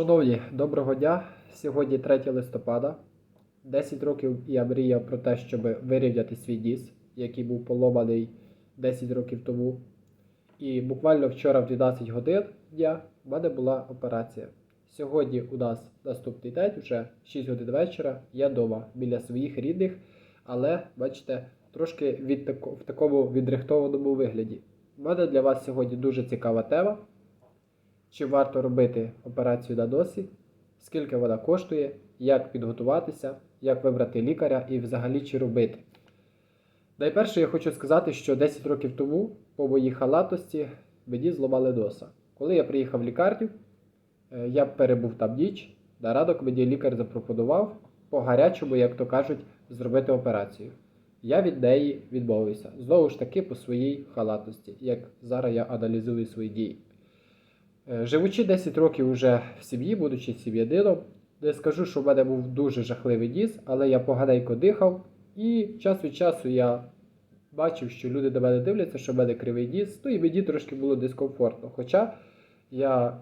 Шановні, доброго дня! Сьогодні 3 листопада. 10 років я мріяв про те, щоб вирівняти свій ніс, який був поломаний 10 років тому. І буквально вчора в 12 годин дня в мене була операція. Сьогодні у нас наступний день, вже 6 годин вечора. Я вдома біля своїх рідних, але бачите, трошки від в такому відрихтованому вигляді. У мене для вас сьогодні дуже цікава тема. Чи варто робити операцію на носі, скільки вона коштує, як підготуватися, як вибрати лікаря і взагалі чи робити. Найперше я хочу сказати, що 10 років тому по моїй халатості мені зламали носа. Коли я приїхав в лікарню, е, я перебув там ніч, на ранок мені лікар запропонував по гарячому, як то кажуть, зробити операцію. Я від неї відмовився. Знову ж таки, по своїй халатності, як зараз я аналізую свої дії. Е, Живучи 10 років уже в сім'ї, будучи сім'янином, не скажу, що в мене був дуже жахливий ніс, але я поганенько дихав, і час від часу я бачив, що люди до мене дивляться, що в мене кривий ніс, ну і мені трошки було дискомфортно. Хоча я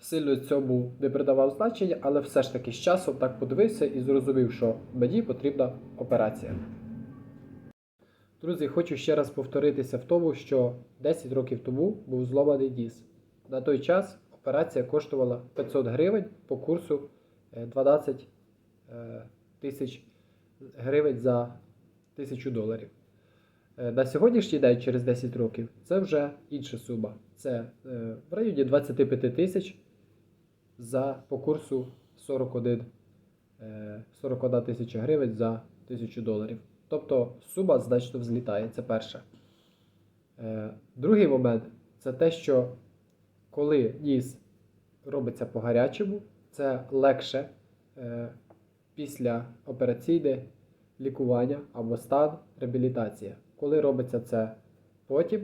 сильно цьому не придавав значення, але все ж таки з часом так подивився і зрозумів, що мені потрібна операція. Друзі, хочу ще раз повторитися в тому, що 10 років тому був зломаний ніс. На той час операція коштувала 500 гривень по курсу е, 12 е, тисяч гривень за 1000 доларів. Е, На сьогоднішній день, через 10 років, це вже інша сума. Це е, в районі 25 тисяч за по курсу 41, е, 41 тисяча гривень за 1000 доларів. Тобто сума значно взлітає, це перше. Е, Другий момент це те, що коли ніс робиться по гарячому, це легше е, після операційне лікування або стан реабілітація. Коли робиться це потім,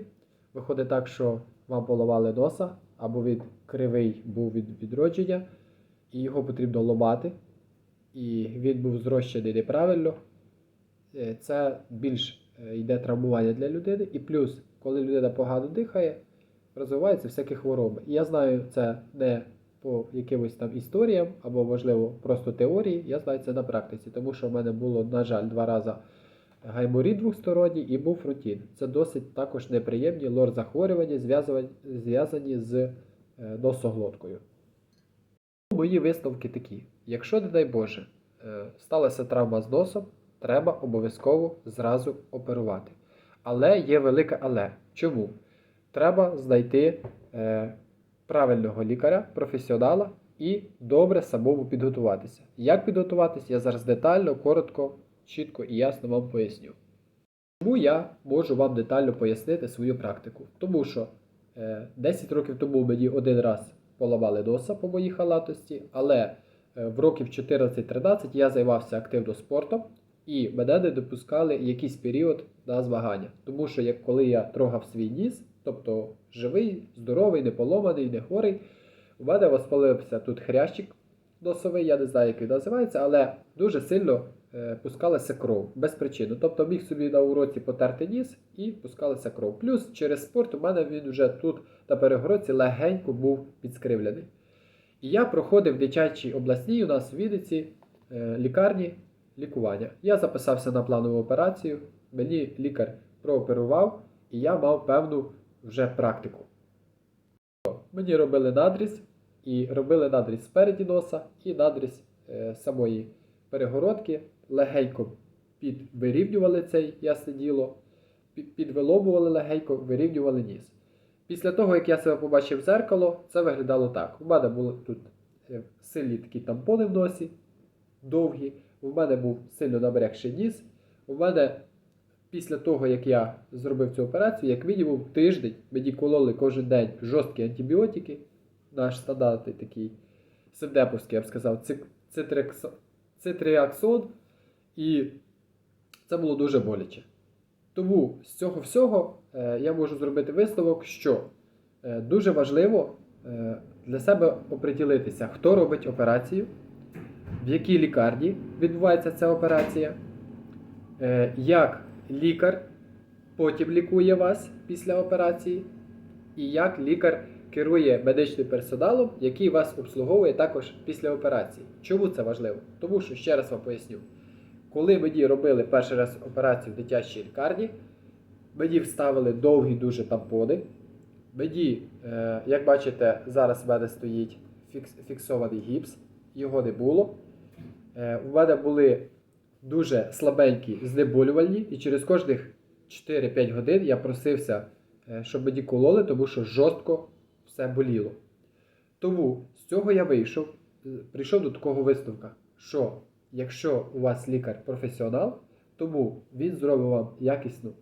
виходить так, що вам поламали носа, або він кривий був від відродження, і його потрібно ломати, і він був зрощений неправильно. Е, Це більш е, йде травмування для людини, і плюс, коли людина погано дихає, розвиваються всякі хвороби. І я знаю це не по якимось там історіям або, можливо, просто теорії. Я знаю це на практиці, тому що в мене було, на жаль, два рази гайморід двосторонній і був фрутін. Це досить також неприємні лор-захворювання, зв'язані з е, носоглоткою. Мої висновки такі: якщо, не дай Боже, е, сталася травма з носом, треба обов'язково зразу оперувати. Але є велике але. Чому? Треба знайти е, правильного лікаря, професіонала і добре самому підготуватися. Як підготуватися, я зараз детально, коротко, чітко і ясно вам поясню. Чому я можу вам детально пояснити свою практику? Тому що е, 10 років тому мені один раз поламали носа по моїй халатості, але е, в років 14-13 я займався активно спортом і мене не допускали якийсь період на змагання. Тому що як коли я трогав свій ніс, тобто живий, здоровий, не поломаний, не хворий, у мене воспалився тут хрящик носовий, я не знаю, як він називається, але дуже сильно е, пускалася кров без причини. Тобто міг собі на уроці потерти ніс і пускалася кров. Плюс через спорт у мене він вже тут на перегородці легенько був підскривлений. І я проходив в дитячій обласній у нас в Вінниці е, лікарні лікування. Я записався на планову операцію, мені лікар прооперував, і я мав певну вже практику. Мені робили надріз, і робили надріз спереді носа і надріз е, самої перегородки. Легенько підвирівнювали це ясне діло, під- підвилобували легенько, вирівнювали ніс. Після того, як я себе побачив в зеркало, це виглядало так. У мене були тут е, сильні такі тампони в носі, довгі. У мене був сильно набрякший ніс. У мене після того, як я зробив цю операцію, як мінімум тиждень мені кололи кожен день жорсткі антибіотики, наш стандартний такий севдеповський, я б сказав, цитріаксон, і це було дуже боляче. Тому з цього всього е, я можу зробити висновок, що е, дуже важливо е, для себе оприділитися, хто робить операцію, в якій лікарні відбувається ця операція, як лікар потім лікує вас після операції, і як лікар керує медичним персоналом, який вас обслуговує також після операції. Чому це важливо? Тому що ще раз вам поясню. Коли мені робили перший раз операцію в дитячій лікарні, мені вставили довгі дуже тампони. Мені, е, як бачите, зараз в мене стоїть фіксований гіпс, його не було. Е, у мене були дуже слабенькі знеболювальні, і через кожних 4-5 годин я просився, е, щоб мені кололи, тому що жорстко все боліло. Тому з цього я вийшов, е, прийшов до такого висновка, що якщо у вас лікар професіонал, тому він зробить вам якісну